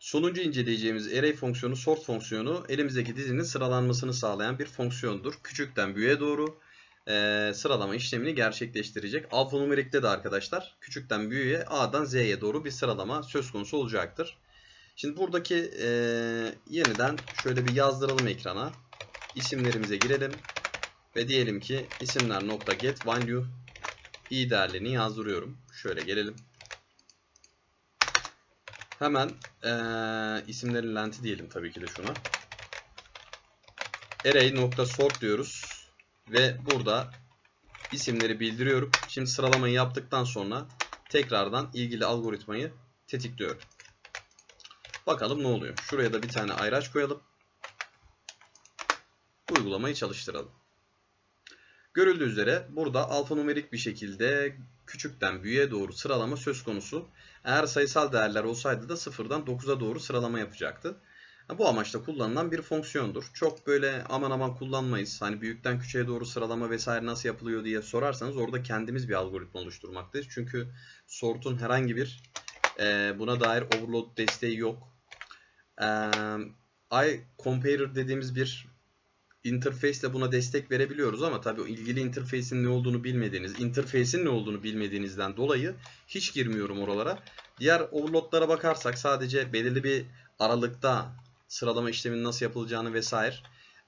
Sonuncu inceleyeceğimiz array fonksiyonu, sort fonksiyonu elimizdeki dizinin sıralanmasını sağlayan bir fonksiyondur. Küçükten büyüğe doğru e, sıralama işlemini gerçekleştirecek. Alfanumerikte de arkadaşlar küçükten büyüğe A'dan Z'ye doğru bir sıralama söz konusu olacaktır. Şimdi buradaki e, yeniden şöyle bir yazdıralım ekrana. İsimlerimize girelim. Ve diyelim ki isimler i değerlerini yazdırıyorum. Şöyle gelelim. Hemen eee isimlerin lenti diyelim tabii ki de şuna. Array nokta sort diyoruz. Ve burada isimleri bildiriyorum. Şimdi sıralamayı yaptıktan sonra tekrardan ilgili algoritmayı tetikliyorum. Bakalım ne oluyor. Şuraya da bir tane ayraç koyalım. Uygulamayı çalıştıralım. Görüldüğü üzere burada alfanumerik bir şekilde küçükten büyüğe doğru sıralama söz konusu. Eğer sayısal değerler olsaydı da sıfırdan 9'a doğru sıralama yapacaktı. Bu amaçla kullanılan bir fonksiyondur. Çok böyle aman aman kullanmayız. Hani büyükten küçüğe doğru sıralama vesaire nasıl yapılıyor diye sorarsanız orada kendimiz bir algoritma oluşturmaktayız. Çünkü sort'un herhangi bir e, buna dair overload desteği yok. E, I comparer dediğimiz bir interface ile buna destek verebiliyoruz ama tabii ilgili interface'in ne olduğunu bilmediğiniz, interface'in ne olduğunu bilmediğinizden dolayı hiç girmiyorum oralara. Diğer overload'lara bakarsak sadece belirli bir aralıkta sıralama işleminin nasıl yapılacağını vesaire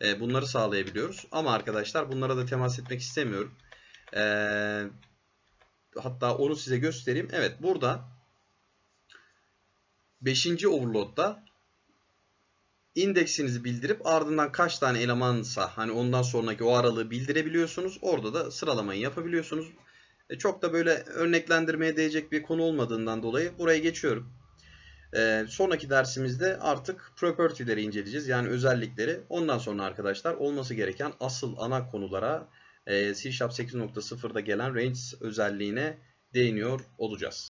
e, bunları sağlayabiliyoruz. Ama arkadaşlar bunlara da temas etmek istemiyorum. E, hatta onu size göstereyim. Evet burada 5. overload'da indeksinizi bildirip ardından kaç tane elemansa hani ondan sonraki o aralığı bildirebiliyorsunuz. Orada da sıralamayı yapabiliyorsunuz. E, çok da böyle örneklendirmeye değecek bir konu olmadığından dolayı buraya geçiyorum. E, sonraki dersimizde artık property'leri inceleyeceğiz. Yani özellikleri. Ondan sonra arkadaşlar olması gereken asıl ana konulara e, C Sharp 8.0'da gelen range özelliğine değiniyor olacağız.